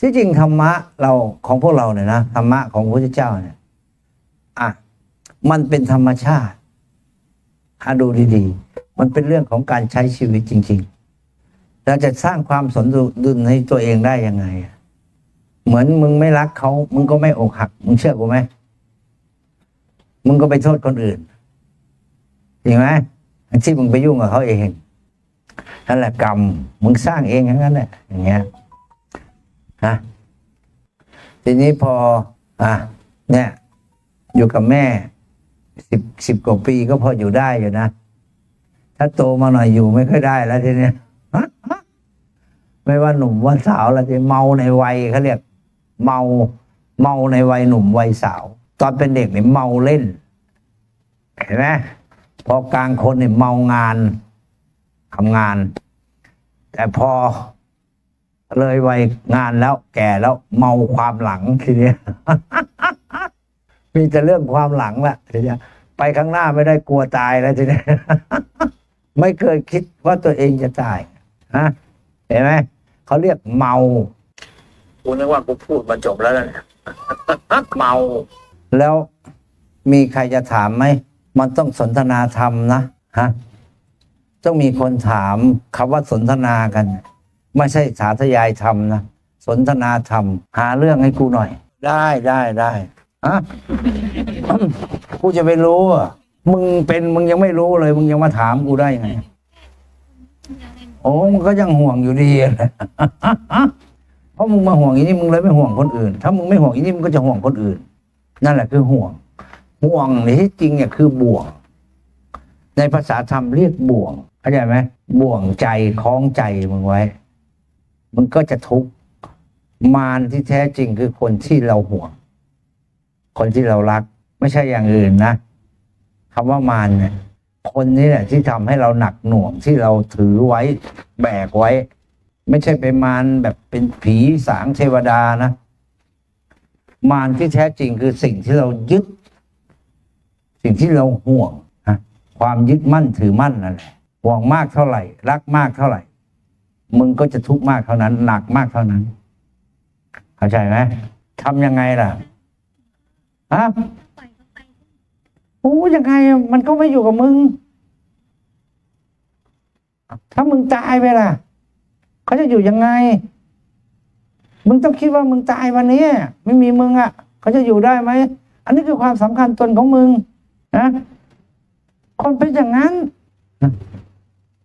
ที่จริงธรรมะเราของพวกเราเนี่ยนะธรรมะของพระพุทธเจ้าเนี่ยอะมันเป็นธรรมชาติหาดูดีๆ มันเป็นเรื่องของการใช้ชีวิตจริง ๆ เราจะสร้างความสมดุลให้ตัวเองได้ยังไง เหมือนมึงไม่รักเขา มึงก็ไม่อกหัก มึงเชื่อกูไหม มึงก็ไปโทษคนอื่นจริงไหมที่มึงไปยุ่งกับเขาเองนั่นแหละกรรม มึงสร้างเองอย่างนั้นแหละอย่างเงี้ย ฮะทีนี้พอ อะเนี่ย อยู่กับแม่สิบสิบกว่าปีก็พออยู่ได้อยู่นะ ถ้าโตมาหน่อยอยู่ไม่ค่อยได้แล้วทีเนี้ยไม่ว่าหนุ่มว่าสาวแล้วทีเมาในวัยเขาเรียก เมาเมาในวัยหนุ่มวัยสาว ตอนเป็นเด็กเนี่ยเมาเล่น เห็นไหมพอกลางคนเนี่ยเมางานทำงาน แต่พอ เลยวัยงานแล้วแก่แล้วเมาความหลังทีเนี้ยมีแต่เรื่องความหลังละทีเนี้ยไปข้างหน้าไม่ได้กลัวตายแล้วทีเนี้ยไม่เคยคิดว่าตัวเองจะตายฮะเห็นไหมเขาเรียกเมากูนึกว่ากูพูดมาจบแล้วนะเมา แล้วมีใครจะถามไหมมันต้องสนทนาธรรมนะฮะต้องมีคนถามคำว่าสนทนากัน ไม่ใช่สาธยายธรรมนะ สนทนาธรรม หาเรื่องให้กูหน่อย ได้ได้ได้ฮะกูจะไปรู้อะมึงเป็นมึงยังไม่รู้เลย มึงยังมาถามกูได้ไง โอ้มึงก็ยังห่วงอยู่ดีแหละเพราะมึงมาห่วงอีนี่มึงเลยไม่ห่วงคนอื่น ถ้ามึงไม่ห่วงอีนี่มึงก็จะห่วงคนอื่น นั่นแหละคือห่วง ห่วงในที่จริงเนี่ยคือบ่วง ในภาษาธรรมเรียกบ่วงเข้าใจไหมบ่วงใจคล้องใจมึงไว้ มึงก็จะทุกข์มารที่แท้จริงคือคนที่เราห่วง คนที่เรารัก ไม่ใช่อย่างอื่นนะคำว่ามารเนี่ยคนนี้แหละที่ทำให้เราหนักหน่วงที่เราถือไว้แบกไว้ ไม่ใช่เป็นมารแบบเป็นผีสางเทวดานะ มารที่แท้จริงคือสิ่งที่เรายึด สิ่งที่เราห่วงนะความยึดมั่นถือมั่นนั่นแหละห่วงมากเท่าไหร่ รักมากเท่าไหร่ มึงก็จะทุกข์มากเท่านั้น หนักมากเท่านั้น เข้าใจไหมทำยังไงล่ะฮะโอ้ยังไง มันก็ไม่อยู่กับมึง ถ้ามึงตายไปล่ะ เขาจะอยู่ยังไง มึงต้องคิดว่ามึงตายวันนี้ไม่มีมึงอะ เขาจะอยู่ได้ไหม อันนี้คือความสำคัญตนของมึงนะคนเป็นอย่างนั้น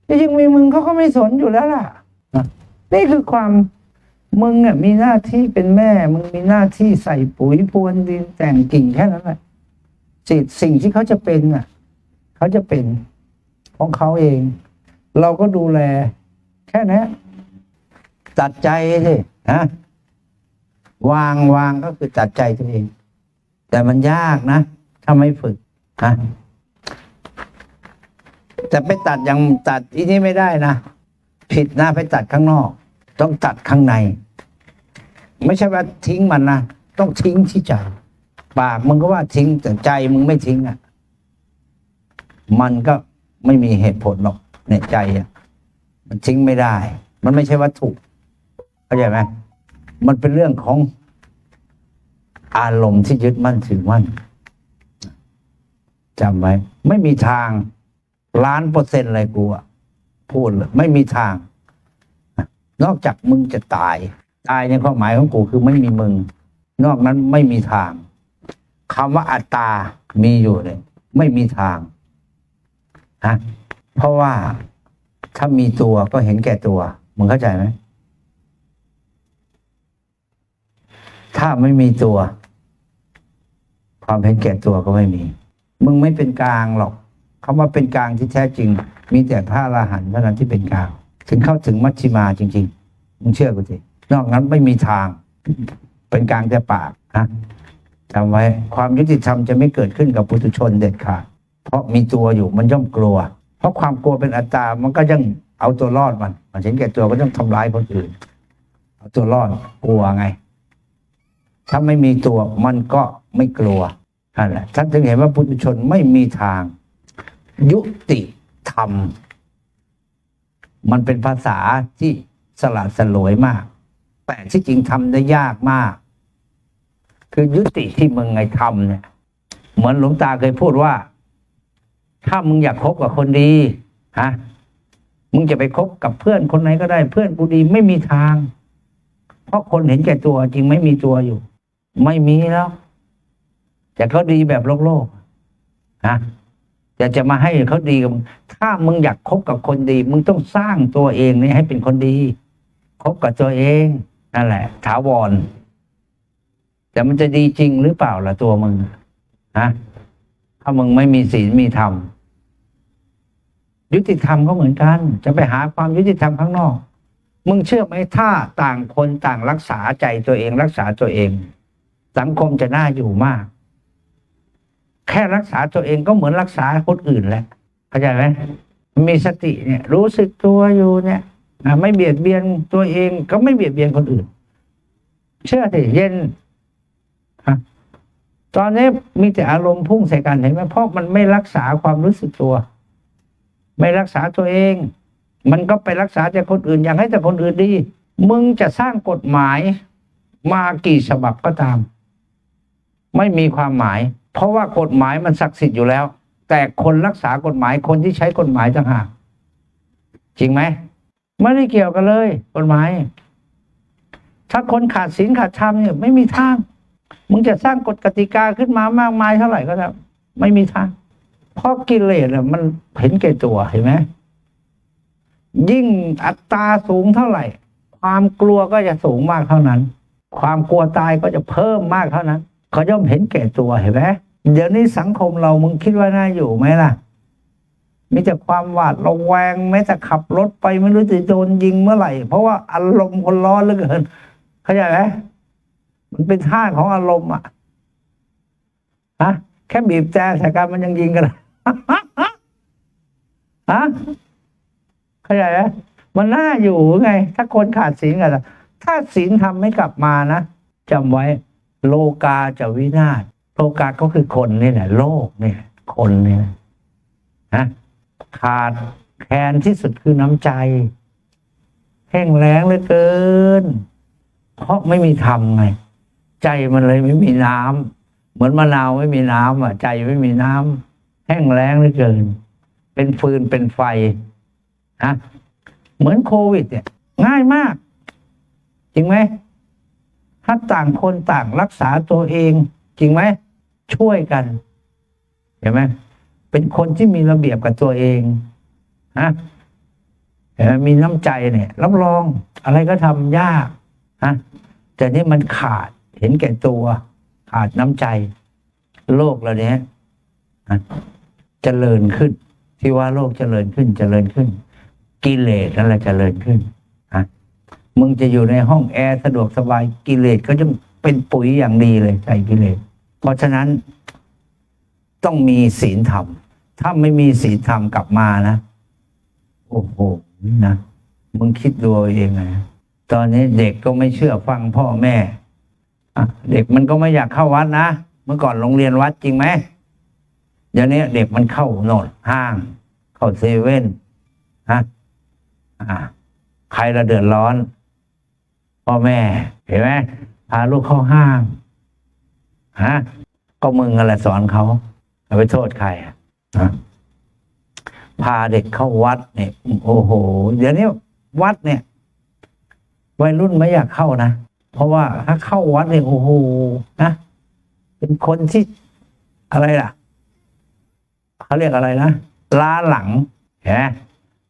จริงมีมึงเขาก็ไม่สนอยู่แล้วล่ะ นี่คือความมึงเนี่ยมีหน้าที่เป็นแม่ มึงมีหน้าที่ใส่ปุ๋ยพรวนดินแต่งกิ่งแค่นั้นแหละสิ่งสิ่งที่เขาจะเป็นอะ เขาจะเป็นของเขาเอง เราก็ดูแล แค่นี้ตัดใจสิฮะวางวางก็คือตัดใจตัวเอง แต่มันยากนะถ้าไม่ฝึกฮะแต่ไปตัดอย่างตัดอีนี้ไม่ได้นะผิดนะไปตัดข้างนอก ต้องตัดข้างใน ไม่ใช่ว่าทิ้งมันนะต้องทิ้งที่ใจปากมึงก็ว่าทิ้งแต่ใจมึงไม่ทิ้งอะ มันก็ไม่มีเหตุผลหรอกในใจอะมันทิ้งไม่ได้ มันไม่ใช่วัตถุเข้าใจไหมมันเป็นเรื่องของอารมณ์ที่ยึดมั่นถือมั่นจำไว้ ไม่มีทางล้านเปอร์เซ็นต์เลยกูอะพูดเลยไม่มีทาง นอกจากมึงจะตาย ตายในความหมายของกูคือไม่มีมึง นอกนั้นไม่มีทางคำว่าอัตตา มีอยู่เลยไม่มีทางฮะเพราะว่าถ้ามีตัวก็เห็นแก่ตัวมึงเข้าใจไหมถ้าไม่มีตัว ความเห็นแก่ตัวก็ไม่มี มึงไม่เป็นกลางหรอกคำว่าเป็นกลางที่แท้จริง มีแต่พระอรหันต์เท่านั้นที่เป็นกลาง ถึงเข้าถึงมัชชิมาจริง ๆ มึงเชื่อกูสินอกนั้นไม่มีทาง เป็นกลางแต่ปากนะจำไว้ความยุติธรรมจะไม่เกิดขึ้นกับปุถุชนเด็ดขาดเพราะมีตัวอยู่มันย่อมกลัว เพราะความกลัวเป็นอัตตา มันก็ยังเอาตัวรอดมัน มันเห็นแก่ตัวก็ต้องทำร้ายคนอื่น เอาตัวรอดกลัวไง ถ้าไม่มีตัวมันก็ไม่กลัวนั่นแหละท่านถึงเห็นว่าปุถุชนไม่มีทาง ยุติธรรม มันเป็นภาษาที่สละสลวยมาก แต่ที่จริงทำได้ยากมาก คือยุติที่มึงไงทำเนี่ย เหมือนหลวงตาเคยพูดว่า ถ้ามึงอยากคบกับคนดีฮะมึงจะไปคบกับเพื่อนคนไหนก็ได้ เพื่อนกูดีไม่มีทาง เพราะคนเห็นแก่ตัวจริงไม่มีตัวอยู่ ไม่มีแล้ว แต่เขาดีแบบโลกโลกๆ นะจะจะมาให้เขาดีกับมึงถ้ามึงอยากคบกับคนดี มึงต้องสร้างตัวเองนี่ให้เป็นคนดีคบกับตัวเองนั่นแหละ ถาวร แต่มันจะดีจริงหรือเปล่าล่ะตัวมึงฮะถ้ามึงไม่มีศีลมีธรรมยุติธรรมก็เหมือนกัน จะไปหาความยุติธรรมข้างนอก มึงเชื่อไหมถ้าต่างคนต่างรักษาใจตัวเอง รักษาตัวเอง สังคมจะน่าอยู่มาก แค่รักษาตัวเองก็เหมือนรักษาคนอื่นแหละเข้าใจไหมมีสติเนี่ย รู้สึกตัวอยู่เนี่ยไม่เบียดเบียนตัวเองก็ไม่เบียดเบียนคนอื่น เชื่อสิเย็นตอนนี้มีแต่อารมณ์พุ่งใส่กันเห็นไหมเพราะมันไม่รักษาความรู้สึกตัว ไม่รักษาตัวเอง มันก็ไปรักษาแต่คนอื่น อยากให้แต่คนอื่นดี มึงจะสร้างกฎหมายมากี่ฉบับก็ตาม ไม่มีความหมาย เพราะว่ากฎหมายมันศักดิ์สิทธิ์อยู่แล้ว แต่คนรักษากฎหมายคนที่ใช้กฎหมายต่างหากจริงไหมไม่ได้เกี่ยวกันเลยกฎหมาย ถ้าคนขาดศีลขาดธรรมเนี่ยไม่มีทาง มึงจะสร้างกฎกติกาขึ้นมามากมายเท่าไหร่ก็ได้วไม่มีทาง เพราะกิเลสมันเห็นแก่ตัวเห็นไหมยิ่งอัตราสูงเท่าไหร่ ความกลัวก็จะสูงมากเท่านั้น ความกลัวตายก็จะเพิ่มมากเท่านั้น เขาย่อมเห็นแก่ตัวเห็นไหม เดี๋ยวนี้สังคมเรามึงคิดว่าน่าอยู่ไหมล่ะ มีแต่ความหวาดระแวงแม้แต่ขับรถไปไม่รู้จะโดนยิงเมื่อไหร่ เพราะว่าอารมณ์คนร้อนเหลือเกิน เข้าใจไหมมันเป็นท่าของอารมณ์อะฮะแค่บีบแต่ใส่กันมันยังยิงกันเลยฮะเข้าใจไหมมันน่าอยู่ไง ถ้าคนขาดศีลกันถ้าศีลทำไม่กลับมานะจำไว้ โลกาจะวินาศ โลกาก็คือคนนี่แหละโลกเนี่ย คนเนี่ยฮะขาดแคลนที่สุดคือน้ำใจแห้งแล้งเหลือเกิน เพราะไม่มีธรรมไง ใจมันเลยไม่มีน้ำเหมือนมะนาวไม่มีน้ำอะ ใจไม่มีน้ำแห้งแล้งเหลือเกิน เป็นฟืนเป็นไฟฮะเหมือนโควิด เนี่ย ง่ายมาก จริงไหมถ้าต่างคนต่างรักษาตัวเอง จริงไหม ช่วยกัน เห็นไหมเป็นคนที่มีระเบียบกับตัวเองฮะเห็นไหมมีน้ำใจเนี่ย รับรองอะไรก็ทำยากฮะแต่นี่มันขาดเห็นแก่ตัว ขาดน้ำใจ โลกเราเนี้ยฮะเจริญขึ้น ที่ว่าโลกเจริญขึ้นเจริญขึ้น กิเลสนั่นแหละเจริญขึ้นฮะมึงจะอยู่ในห้องแอร์สะดวกสบายกิเลสก็จะเป็นปุ๋ยอย่างดีเลยใส่กิเลส เพราะฉะนั้นต้องมีศีลธรรม ถ้าไม่มีศีลธรรมกลับมานะ โอ้โหนะมึงคิดดูเองนะตอนนี้เด็กก็ไม่เชื่อฟังพ่อแม่ะเด็กมันก็ไม่อยากเข้าวัดนะ เมื่อก่อนโรงเรียนวัดจริงไหมเดี๋ยวนี้เด็กมันเข้าโน่นห้าง เข้าเซเว่นฮะอ่าใครละเดือดร้อนพ่อแม่ เห็นไหมพาลูกเข้าห้าง ฮะก็มึงอะไรสอนเขาเอาไปโทษใครอะพาเด็กเข้าวัดเนี่ยโอ้โหเดี๋ยวนี้วัดเนี่ย วัยรุ่นไม่อยากเข้านะ เพราะว่าถ้าเข้าวัดเนี่ยโอ้โหนะเป็นคนที่อะไรล่ะเขาเรียกอะไรนะล้าหลังเห็นไหม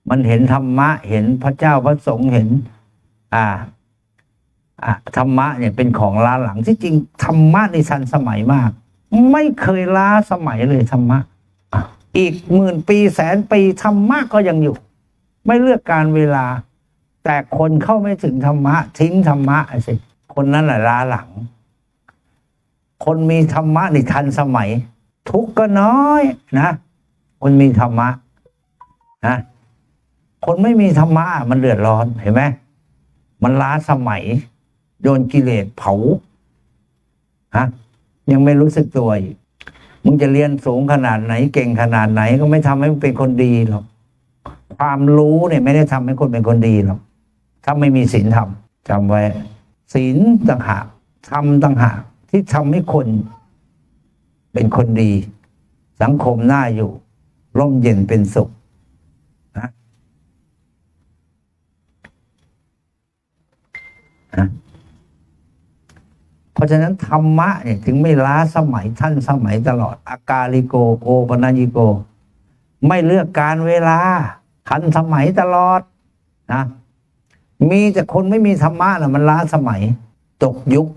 มันเห็นธรรมะ เห็นพระเจ้าพระสงฆ์เห็น อ่า ธรรมะเนี่ยเป็นของล้าหลังที่จริงธรรมะในทันสมัยมาก ไม่เคยล้าสมัยเลยธรรมะอีกหมื่นปีแสนปีธรรมะก็ยังอยู่ ไม่เลือกการเวลา แต่คนเข้าไม่ถึงธรรมะ ทิ้งธรรมะสิคนนั้นแหละล้าหลัง คนมีธรรมะในทันสมัย ทุกข์ก็น้อยนะคนมีธรรมะนะคนไม่มีธรรมะมันเดือดร้อนเห็นไหมมันล้าสมัย โดนกิเลสเผาฮะยังไม่รู้สึกตัวอีกมึงจะเรียนสูงขนาดไหน เก่งขนาดไหนก็ไม่ทำให้มึงเป็นคนดีหรอกความรู้เนี่ยไม่ได้ทำให้คนเป็นคนดีหรอกถ้าไม่มีศีลธรรมจำไว้ศีลต่างหากธรรมต่างหากที่ทำให้คนเป็นคนดี สังคมน่าอยู่ ร่มเย็นเป็นสุข เพราะฉะนั้นธรรมะเนี่ยถึงไม่ล้าสมัยท่านสมัยตลอด อากาลิโกโอปนัญิโก ไม่เลือกการเวลาทันสมัยตลอดนะมีแต่คนไม่มีธรรมะนะมันล้าสมัย ตกยุค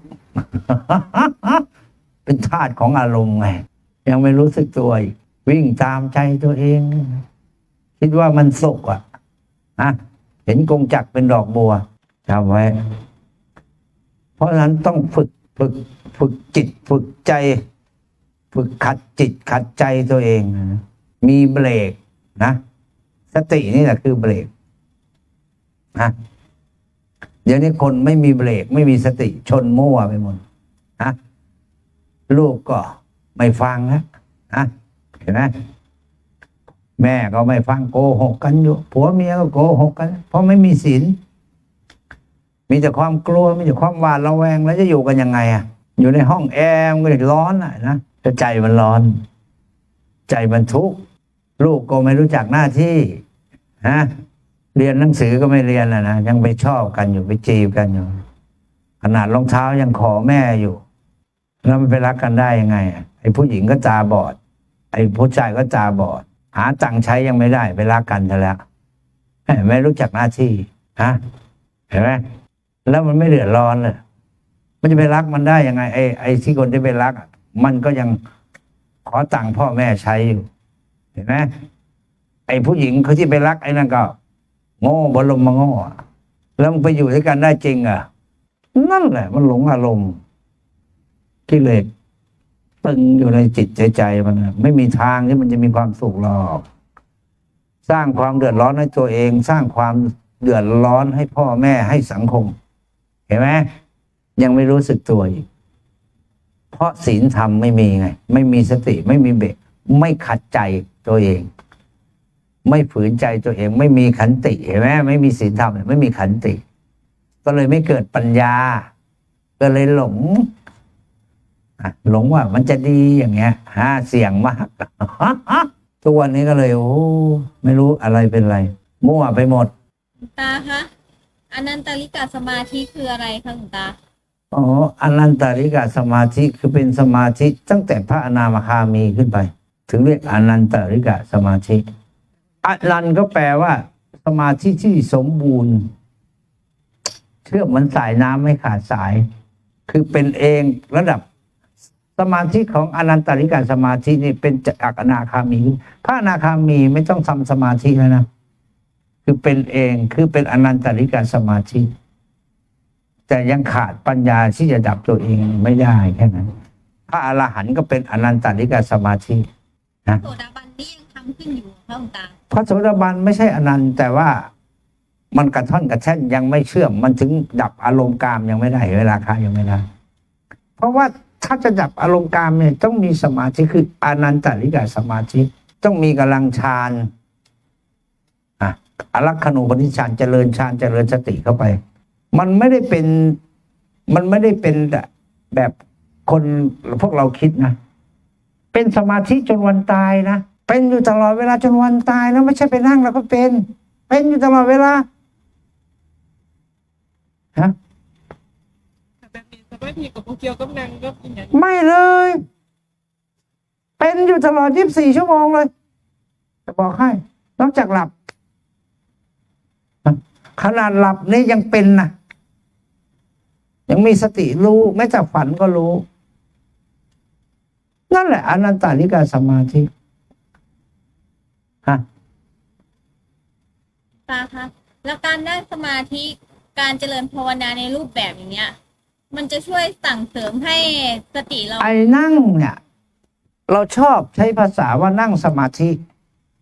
เป็นทาสของอารมณ์ไงยังไม่รู้สึกตัววิ่งตามใจตัวเอง คิดว่ามันสุกอะนะเห็นกงจักเป็นดอกบัวจำไว้ เพราะฉะนั้นต้องฝึก ฝึกฝึกจิตฝึกใจ ฝึกขัดจิตขัดใจตัวเองนะมีเบรกนะสตินี่แหละคือเบรกนะเดี๋ยวนี้คนไม่มีเบรก ไม่มีสติชนมั่วไปหมดนะลูกก็ไม่ฟังนะนะเห็นไหมแม่ก็ไม่ฟังโกหกกันอยู่ผัวเมียก็โกหกกัน เพราะไม่มีศีล มีแต่ความกลัวมีแต่ความหวาดระแวงแล้วจะอยู่กันยังไงอะ อยู่ในห้องแอร์มันก็ร้อนอะนะแต่ใจมันร้อน ใจมันทุกข์ลูกก็ไม่รู้จักหน้าที่ฮะเรียนหนังสือก็ไม่เรียนอะนะยังไปชอบกันอยู่ไปจีบกันอยู่ ขนาดรองเท้ายังขอแม่อยู่ แล้วมันไปรักกันได้ยังไงอะไอ้ผู้หญิงก็ตาบอด ไอ้ผู้ชายก็ตาบอด หาตังค์ใช้ยังไม่ได้ ไปรักกันซะแล้วไม่รู้จักหน้าที่ฮะเห็นไหม แล้วมันไม่เดือดร้อนเลยมันจะไปรักมันได้ยังไงไอ้ไอ้ที่คนที่ไปรักอะมันก็ยังขอตังค์พ่อแม่ใช้อยู่เห็นไหมไอ้ผู้หญิงเขาที่ไปรักไอ้นั่นก็โง่บรมมาโง่แล้วมันไปอยู่ด้วยกันได้จริงเหรอะ นั่นแหละ มันหลงอารมณ์กิเลสตึงอยู่ในจิตใจใจมันไม่มีทางที่มันจะมีความสุขหรอก สร้างความเดือดร้อนให้ตัวเอง สร้างความเดือดร้อนให้พ่อแม่ให้สังคม เห็นไหมยังไม่รู้สึกตัวอีก เพราะศีลธรรมไม่มีไง ไม่มีสติไม่มีเบรกไม่ขัดใจตัวเอง ไม่ฝืนใจตัวเอง ไม่มีขันติเห็นไหมไม่มีศีลธรรมไม่มีขันติ ก็เลยไม่เกิดปัญญา ก็เลยหลงหลงว่ามันจะดีอย่างเงี้ยฮะเสี่ยงมากทุกวันนี้ก็เลย โอ้ไม่รู้อะไรเป็นอะไร มั่วไปหมดตาคะ อนันตริกาสมาธิคืออะไรคะหลวงตาอ๋ออนันตาริกาสมาธิคือเป็นสมาธิตั้งแต่พระอนาคามีขึ้นไป ถึงเรียกอนันตาริกาสมาธิอนันก็แปลว่า สมาธิที่สมบูรณ์ เชื่อมเหมือนสายน้ำไม่ขาดสาย คือเป็นเองระดับสมาธิของอนันตาริกาสมาธินี่เป็นจากอนาคามี พระอนาคามีไม่ต้องทำสมาธิแล้วนะ คือเป็นเองคือเป็นอนันตาริกาสมาธิแต่ยังขาดปัญญาที่จะดับตัวเองไม่ได้แค่นั้นพระอรหันต์ก็เป็นอนันตาริกาสมาธิโสดาบันนี่ยังทำขึ้นอยู่คะหลวงตาพระโสดาบันไม่ใช่อนันต์แต่ว่ามันกระท่อนกระแท่นยังไม่เชื่อมมันถึงดับอารมณ์กามยังไม่ได้เวลาคะยังไม่ได้เพราะว่าถ้าจะดับอารมณ์กามเนี่ยต้องมีสมาธิคืออนันตาริกาสมาธิ ต้องมีกำลังฌาน อะอรักขณูปนิชฌานเจริญฌานเจริญสติเข้าไป มันไม่ได้เป็นมันไม่ได้เป็นแบบคนพวกเราคิดนะ เป็นสมาธิจนวันตายนะ เป็นอยู่ตลอดเวลาจนวันตายแล้วไม่ใช่ไปนั่งแล้วก็เป็น เป็นอยู่ตลอดเวลาฮะแบบนี้สมาธิกับโปเกียวกับนางก็เป็นอย่างไม่เลย เป็นอยู่ตลอด 24 ชั่วโมงเลย จะบอกให้ นอกจากหลับ ขนาดหลับนี่ยังเป็นนะยังมีสติรู้แม้แต่ฝันก็รู้ นั่นแหละอนันตาริกาสมาธิฮะตาคะแล้วการนั่งสมาธิการเจริญภาวนาในรูปแบบอย่างเนี้ย มันจะช่วยสั่งเสริมให้สติเราไอ้นั่งเนี่ยเราชอบใช้ภาษาว่านั่งสมาธิ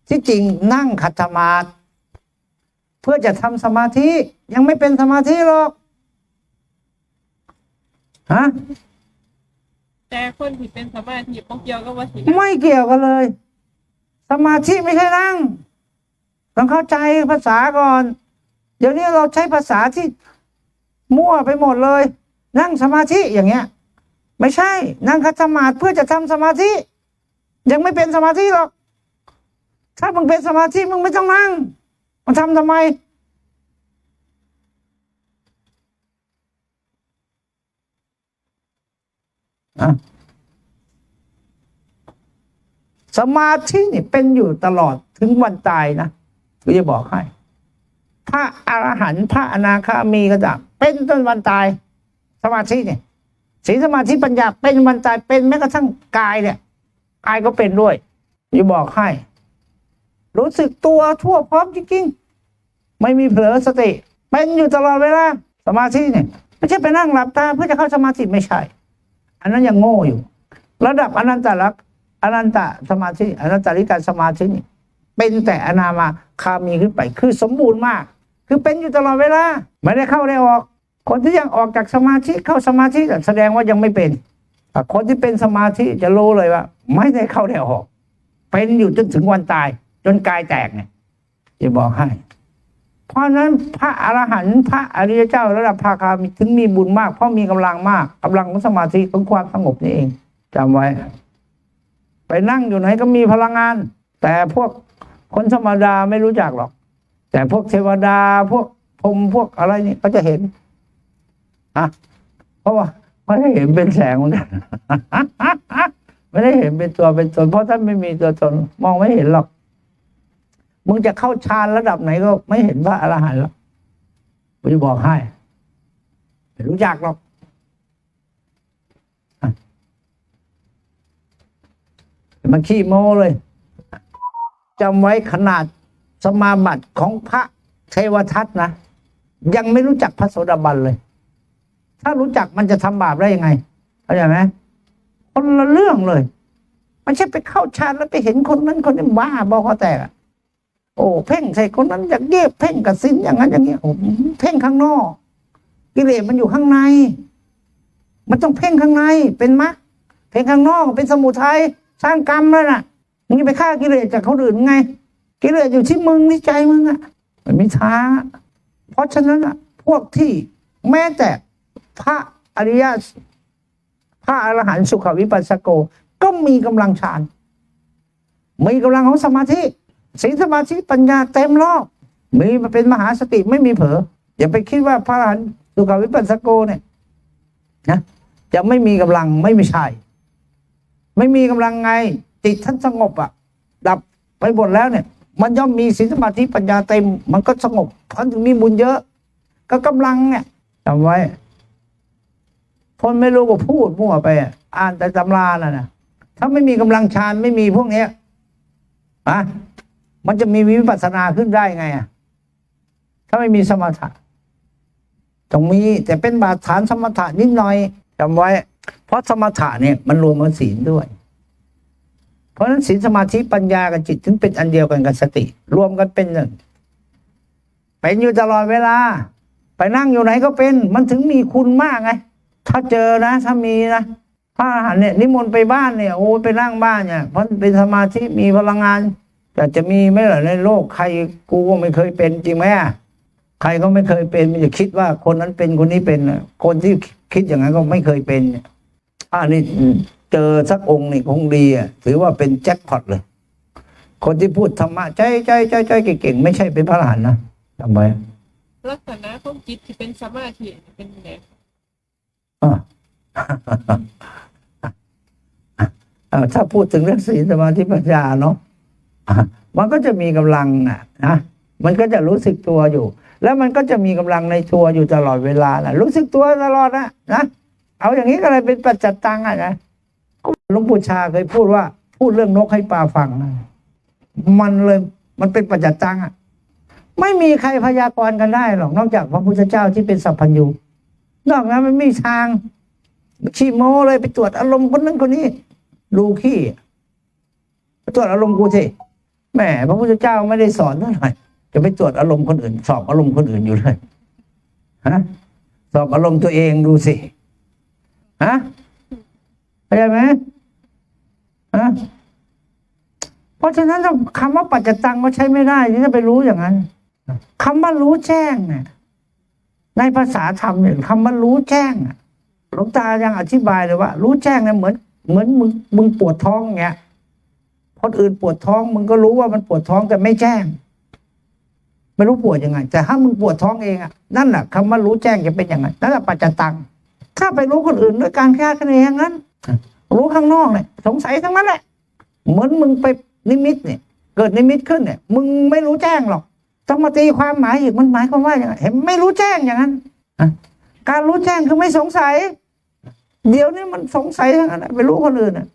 ที่จริงนั่งขัดสมาธิเพื่อจะทำสมาธิ ยังไม่เป็นสมาธิหรอกฮะแต่คนที่เป็นสมาธิโปเกียวก็ว่าสิไม่เกี่ยวกันเลย สมาธิไม่ใช่นั่งต้องเข้าใจภาษาก่อน เดี๋ยวนี้เราใช้ภาษาที่มั่วไปหมดเลย นั่งสมาธิอย่างเงี้ย ไม่ใช่ นั่งคัดสมาธิเพื่อจะทำสมาธิ ยังไม่เป็นสมาธิหรอก ถ้ามึงเป็นสมาธิมึงไม่ต้องนั่ง มันทำทำไม สมาธินี่เป็นอยู่ตลอดถึงวันตายนะก็จะบอกให้ พระอรหันต์พระอนาคามีก็จะเป็นจนวันตาย สมาธิเนี่ยศีลสมาธิปัญญาเป็นวันตายเป็นแม้กระทั่งกายเนี่ยกายก็เป็นด้วยจะบอกให้ รู้สึกตัวทั่วพร้อมจริงๆ ไม่มีเผลอสติ เป็นอยู่ตลอดเวลาสมาธิเนี่ยไม่ใช่ไปนั่งหลับตาเพื่อจะเข้าสมาธิไม่ใช่ อันนั้นยังโง่อยู่ ระดับอนันตลักษณ์อนันตสมาธิอนันตริการสมาธินี่เป็นแต่อนามาคามีขึ้นไป คือสมบูรณ์มาก คือเป็นอยู่ตลอดเวลาไม่ได้เข้าได้ออก คนที่ยังออกจากสมาธิเข้าสมาธิแสดงว่ายังไม่เป็นคนที่เป็นสมาธิจะรู้เลยว่า ไม่ได้เข้าได้ออก เป็นอยู่จนถึงวันตาย จนกายแตกเนี่ยจะบอกให้ เพราะนั้นพระอรหันต์พระอริยเจ้าระดับภาคามีถึงมีบุญมาก เพราะมีกำลังมากกำลังของสมาธิของความสงบนี่เองจำไว้ ไปนั่งอยู่ไหนก็มีพลังงาน แต่พวกคนธรรมดาไม่รู้จักหรอก แต่พวกเทวดาพวกพรมพวกอะไรนี่เขาจะเห็นฮะเพราะว่าไม่ได้เห็นเป็นแสงเหมือนกันไม่ได้เห็นเป็นตัวเป็นตนเพราะท่านไม่มีตัวตนมองไม่เห็นหรอก มึงจะเข้าฌานระดับไหนก็ไม่เห็นพระอรหันต์หรอกผมจะบอกให้ไม่รู้จักหรอกมันขี้โม้เลยจำไว้ขนาดสมาบัติของพระเทวทัตนะ ยังไม่รู้จักพระโสดาบันเลย ถ้ารู้จักมันจะทำบาปได้ยังไงเข้าใจไหมคนละเรื่องเลยไม่ใช่ไปเข้าฌานแล้วไปเห็นคนนั้นคนนี้บ้าบอกเขาแตกอะ โอ้เพ่งใส่คนนั้นอยากเย็บเพ่งกับสินอย่างนั้นอย่างนี้โอ้เพ่งข้างนอกกิเลสมันอยู่ข้างใน มันต้องเพ่งข้างในเป็นมรรคเพ่งข้างนอกเป็นสมุทัยสร้างกรรมแล้วน่ะมึงจะไปฆ่ากิเลสจากคนอื่นไง กิเลสอยู่ที่มึงที่ใจมึงอะ มันไม่ช้า เพราะฉะนั้นอะ พวกที่แม้แต่พระอริยะพระอรหันต์สุขวิปัสสโก ก็มีกำลังฌานมีกำลังของสมาธิ ศีลสมาธิปัญญาเต็มรอบมีมาเป็นมหาสติไม่มีเผลออย่าไปคิดว่าพระอรหันต์สุขวิปัสสโกเนี่ยนะจะไม่มีกำลังไม่ไมีใช่ ไม่มีกำลังไงจิตท่านสงบอะ ดับไปหมดแล้วเนี่ย มันย่อมมีศีลสมาธิปัญญาเต็ม มันก็สงบท่านถึงมีบุญเยอะ ก็กำลังเนี่ยจำไว้คนไม่รู้ก็พูดมั่วไป อ่านแต่ตำราน่ะนะถ้าไม่มีกำลังฌานไม่มีพวกเนี้ยอะ มันจะมีวิปัสสนาขึ้นได้ไงอะถ้าไม่มีสมถะต้องมีแต่เป็นบาดฐานสมถะนิดหน่อยจำไว้ เพราะสมถะเนี่ยมันรวมกับศีลด้วย เพราะฉะนั้นศีลสมาธิปัญญากับจิตถึงเป็นอันเดียวกันกับสติ รวมกันเป็นหนึ่งเป็นอยู่ตลอดเวลา ไปนั่งอยู่ไหนก็เป็น มันถึงมีคุณมากไง ถ้าเจอนะ ถ้ามีนะพระอรหันต์เนี่ยนิมนต์ไปบ้านเนี่ยโอ้ไปนั่งบ้านเนี่ยเพราะเป็นสมาธิมีพลังงาน แต่จะมีไหมล่ะในโลกใครกูก็ไม่เคยเป็นจริงไหมอะใครก็ไม่เคยเป็นมันจะคิดว่าคนนั้นเป็นคนนี้เป็นน่ะคนที่คิดอย่างนั้นก็ไม่เคยเป็นเนี่ยอ่านี่เจอสักองค์นี่คงดีอะถือว่าเป็นแจ็คพอตเลย คนที่พูดธรรมะใจใจใจใจเก่งๆไม่ใช่เป็นพระอรหันต์นะทำไมลักษณะของจิตที่เป็นสมาธิเป็นไงอะเอ่อถ้าพูดถึงเรื่องศีลสมาธิปัญญาเนาะอะ มันก็จะมีกำลังนะนะมันก็จะรู้สึกตัวอยู่ แล้วมันก็จะมีกำลังในตัวอยู่ตลอดเวลานะรู้สึกตัวตลอดนะนะเอาอย่างนี้ก็เลยเป็นปัจจตตังอะนะหลวงปู่ชาเคยพูดว่า พูดเรื่องนกให้ปลาฟังนะมันเลยมันเป็นปัจจตตังอะไม่มีใครพยากรณ์กันได้หรอกนอกจากพระพุทธเจ้าที่เป็นสัพพัญญูนอกนั้นมันไม่มีทางขี้โม้เลยไปตรวจอารมณ์คนนั้นคนนี้ดูขี้ตรวจอารมณ์กูสิ แหมพระพุทธเจ้าไม่ได้สอนเท่าไหร่จะไปตรวจอารมณ์คนอื่น สอบอารมณ์คนอื่นอยู่เลยฮะสอบอารมณ์ตัวเองดูสิฮะเข้าใจไหมฮะเพราะฉะนั้นคำว่าปัจจตังก็ใช้ไม่ได้ที่จะไปรู้อย่างนั้นคำว่ารู้แจ้งเนี่ยในภาษาธรรมเนี่ยคำว่ารู้แจ้งหลวงตายังอธิบายเลยว่า รู้แจ้งเนี่ยเหมือน เหมือนมึงมึงปวดท้องเงี้ย คนอื่นปวดท้องมึงก็รู้ว่ามันปวดท้องแต่ไม่แจ้ง ไม่รู้ปวดยังไง แต่ถ้ามึงปวดท้องเองอะนั่นแหละคำว่ารู้แจ้งจะเป็นยังไงนั่นแหละปัจจตังถ้าไปรู้คนอื่นด้วยการแคาดคะเนอย่างนั้น รู้ข้างนอกเนี่ยสงสัยทั้งนั้นแหละเหมือนมึงไปนิมิตเนี่ยเกิดนิมิตขึ้นเนี่ย มึงไม่รู้แจ้งหรอกต้องมาตีความหมายอีกมันหมายความว่าอย่างไรเห็นไม่รู้แจ้งอย่างนั้นการรู้แจ้งคือไม่สงสัย เดี๋ยวนี้มันสงสัยทั้งนั้นไปรู้คนอื่นอะ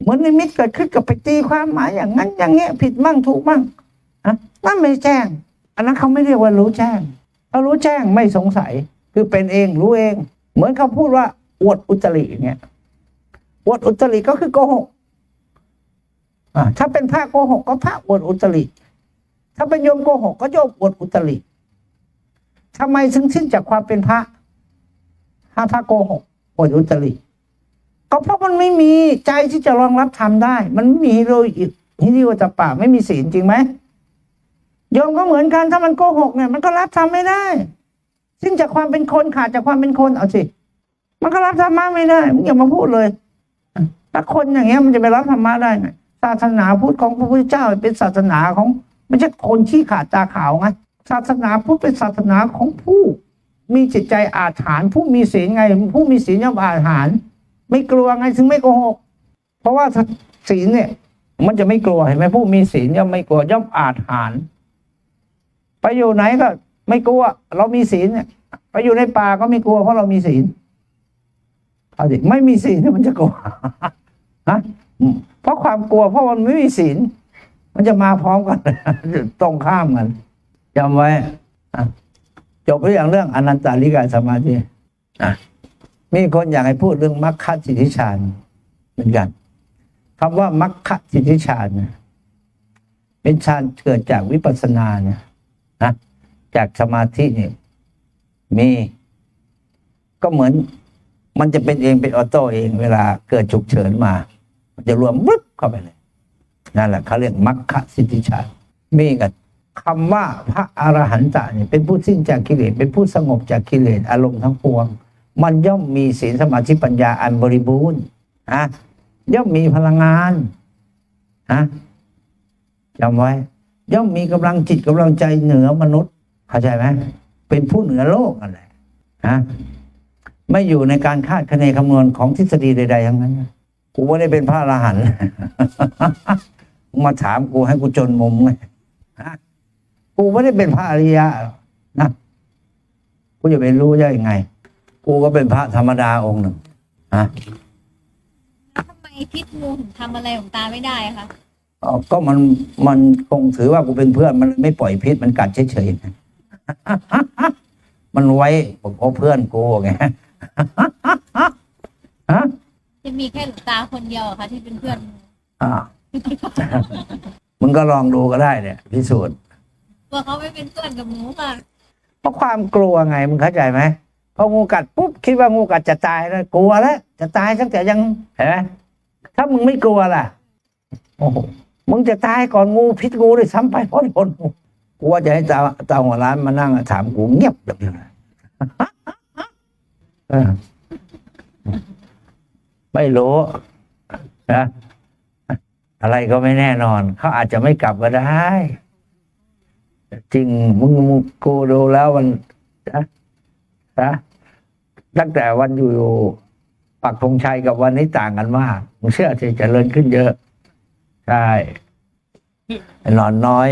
เหมือนนิมิตเกิดขึ้นกับไปตีความหมายอย่างนั้น อย่างเงี้ยผิดมั่งถูกมั่งอะนั่นไม่แจ้ง อันนั้นเขาไม่เรียกว่ารู้แจ้งถ้ารู้แจ้งไม่สงสัย คือเป็นเองรู้เอง เหมือนเขาพูดว่า อวดอุตริอย่างเงี้ยอวดอุตริก็คือโกหกถ้าเป็นพระโกหกก็พระอวดอุตริ ถ้าเป็นโยมโกหกก็โยมอวดอุตริทำไมถึงสิ้นจากความเป็นพระถ้าพระโกหกอวดอุตริ ก็เพราะมันไม่มีใจที่จะรองรับทำได้ มันไม่มีฮิโรอิฮิริโอตปะไม่มีศีลจริงไหมโยมก็เหมือนกันถ้ามันโกหกเนี่ย มันก็รับทำไม่ได้สิ้นจากความเป็นคนขาดจากความเป็นคนเอาสิมันก็รับธรรมะไม่ได้มึงอย่ามาพูดเลยถ้าคนอย่างเงี้ยมันจะไปรับธรรมะได้ไงศาสนาพุทธของพระพุทธเจ้าเป็นศาสนาของไม่ใช่คนที่ขาดตาขาวไงศาสนาพุทธเป็นศาสนาของผู้ มีจิตใจอาถรรพ์ผู้มีศีลไง ผู้มีศีลย่อมอาถรรพ์ ไม่กลัวไงถึงไม่โกหก เพราะว่าศีลเนี่ย มันจะไม่กลัวเห็นไหมผู้มีศีลย่อมไม่กลัวย่อมอาถรรพ์ไปอยู่ไหนก็ ไม่กลัว เรามีศีลเนี่ยไปอยู่ในป่าก็ไม่กลัวเพราะเรามีศีลเอาดิไม่มีศีลมันจะกลัวฮะเพราะความกลัว เพราะมันไม่มีศีลมันจะมาพร้อมกันตรงข้ามกันจำไว้จบไปอย่างเรื่องอนันตาลิกาสมาธิอะ มีคนอยากให้พูดเรื่องมรรคสิทธิฌานเหมือนกันคำว่ามรรคสิทธิฌานเนี่ยเป็นฌานเกิดจากวิปัสสนาเนี่ยนะจากสมาธิเนี่ยมี ก็เหมือน มันจะเป็นเองเป็นออโต้เอง เวลาเกิดฉุกเฉินมา จะรวมบึ๊บเข้าไปเลยนั่นแหละเขาเรียกมรรคสิทธิชาติมีกับคำว่าพระอรหันตะเนี่ยเป็นผู้สิ้นจากกิเลสเป็นผู้สงบจากกิเลสอารมณ์ทั้งปวง มันย่อมมีศีลสมาธิปัญญาอันบริบูรณ์ฮะย่อมมีพลังงานฮะจำไว้ ย่อมมีกำลังจิตกำลังใจเหนือมนุษย์ เข้าใจไหมเป็นผู้เหนือโลกนั่นแหละฮะไม่อยู่ในการคาดคะเนคำนวณของทฤษฎีใด ๆ ทั้งนั้นกูไม่ได้เป็นพระอรหันต์มาถามกูให้กูจนมุมไงฮะกูไม่ได้เป็นพระอริยะนะกูจะไปรู้ได้ยังไง กูก็เป็นพระธรรมดาองค์หนึ่งฮะทำไมพิษงูถึงทำอะไรของตาไม่ได้คะอ๋อก็มันมันคงถือว่ากูเป็นเพื่อนมันไม่ปล่อยพิษมันกัดเฉยๆมันไว้เพราะเพื่อนกูไง ฮะจะมีแค่หลวงตาคนเดียวเหรอคะที่เป็นเพื่อนอ่ามึงก็ลองดูก็ได้เนี่ยพิสูจน์ ตัวเขาไม่เป็นเพื่อนกับหนูค่ะ เพราะความกลัวไงมึงเข้าใจไหม พองูกัดปุ๊บคิดว่างูกัดจะตายแล้วกลัวแล้วจะตายตั้งแต่ยังเห็นไหมถ้ามึงไม่กลัวล่ะโอ้โหมึงจะตายก่อนงูพิษงูเลยซ้ำไปเพราะโดนงูกูว่าจะให้ตาตาหัวร้านมานั่งถามกูเงียบแบบนี้เลยเออไม่รู้นะอะไรก็ไม่แน่นอน เขาอาจจะไม่กลับก็ได้ จริงมึงมึงกูดูแล้วมันนะนะ ตั้งแต่วันอยู่ปักธงชัยกับวันนี้ต่างกันมากผมเชื่อสิเจริญขึ้นเยอะ ใช่นอนน้อย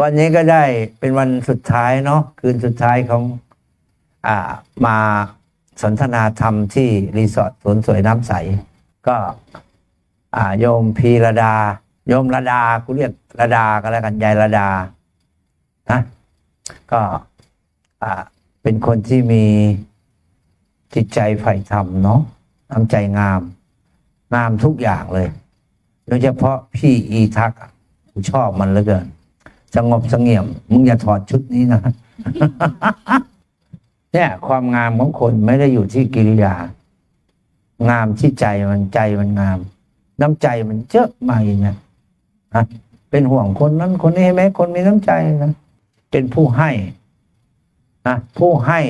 วันนี้ก็ได้เป็นวันสุดท้ายเนาะคืนสุดท้ายของอ่ามาสนทนาธรรมที่รีสอร์ทสวนสวยน้ำใส ก็อ่าโยมพีระดา โยมระดากูเรียกระดาก็แล้วกันยายระดานะก็ เป็นคนที่มีจิตใจใฝ่ธรรมเนาะน้ำใจงาม งามทุกอย่างเลย โดยเฉพาะพี่อีทักกูชอบมันเหลือเกินสงบสงี่ยม มึงอย่าถอดชุดนี้นะ เนี่ย ความงามของคนไม่ได้อยู่ที่กิริยา งามที่ใจมันใจมันงาม น้ำใจมันเยอะมาอย่างเงี้ยนะเป็นห่วงคนนั้นคนนี้เห็นไหมคนมีน้ำใจนะ เป็นผู้ให้ นะผู้ให้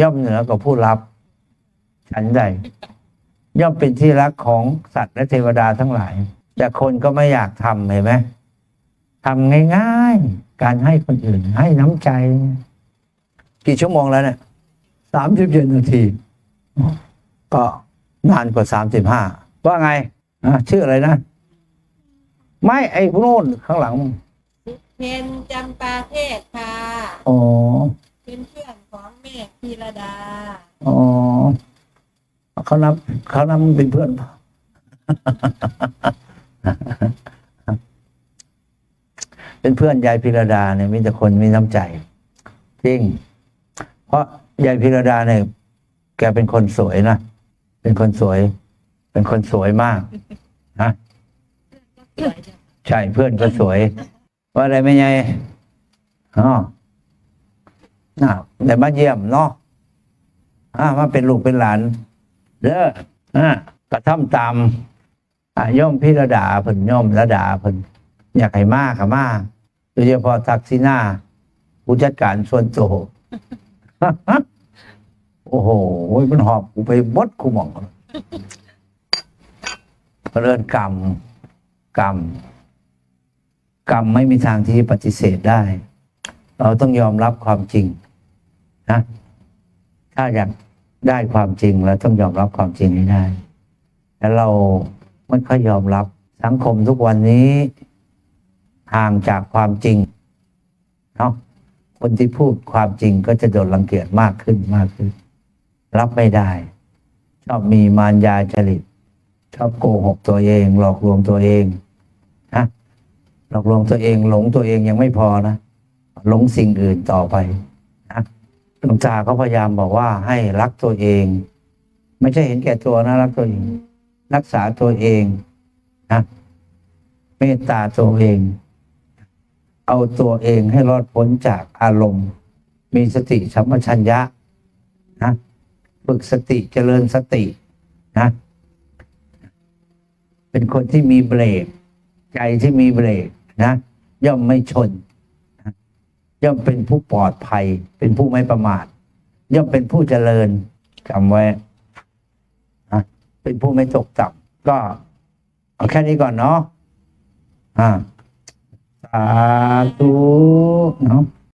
ย่อมเหนือกว่าผู้รับ ฉันใด ย่อมเป็นที่รักของสัตว์และเทวดาทั้งหลาย แต่คนก็ไม่อยากทำเห็นไหมทำง่ายๆ การให้คนอื่น ให้น้ำใจ กี่ชั่วโมงแล้วเนี่ยสามสิบเจ็ดนาที ก็นานกว่าสามสิบห้าว่าไงอะชื่ออะไรนะ ไม่ไอ้พวกโน่นข้างหลังเพนจำปาเทศค่ะ อ๋อ เป็นเพื่อนของแม่พีรดา อ๋อเขานับเขานับเป็นเพื่อน เป็นเพื่อนยายพิรดาเนี่ยมีแต่คนมีน้ำใจจริง เพราะยายพิรดาเนี่ยแกเป็นคนสวยนะเป็นคนสวย เป็นคนสวยมากนะสวยจังใช่เพื่อนก็สวย ว่าอะไรไม่ไงอ๋อ น่าแต่มาเยี่ยมเนาะอ่ามาเป็นลูกเป็นหลานเด้ออ่ากระทำตามอ่าย่อมพิรดาเพิ่นย่อมระดาเพิ่นอยากให้มากค่ะมากโดยเฉพาะทักษิณาผู้จัดการส่วนตัวโอ้โหมันหอบกูไปบดกูมองเพริญกรรม กรรม กรรมไม่มีทางที่ปฏิเสธได้ เราต้องยอมรับความจริง นะถ้าอยากได้ความจริงเราต้องยอมรับความจริงให้ได้แต่เราไม่ค่อยยอมรับสังคมทุกวันนี้ห่างจากความจริงเนาะคนที่พูดความจริงก็จะโดนรังเกียจมากขึ้นมากขึ้น รับไม่ได้ ชอบมีมารยาจริต ชอบโกหกตัวเอง หลอกลวงตัวเองนะหลอกลวงตัวเอง หลงตัวเองยังไม่พอนะหลงสิ่งอื่นต่อไป หลวงตาเขาพยายามบอกว่าให้รักตัวเอง ไม่ใช่เห็นแก่ตัวนะรักตัวเอง รักษาตัวเองนะเมตตาตัวเอง เอาตัวเองให้รอดพ้นจากอารมณ์ มีสติสัมปชัญญะนะฝึกสติเจริญสตินะเป็นคนที่มีเบรก ใจที่มีเบรกนะ ย่อมไม่ชน ย่อมเป็นผู้ปลอดภัย เป็นผู้ไม่ประมาท ย่อมเป็นผู้เจริญจำไว้นะเป็นผู้ไม่ตกต่ำก็เอาแค่นี้ก่อนเนาะอ่าสาธุเนาะ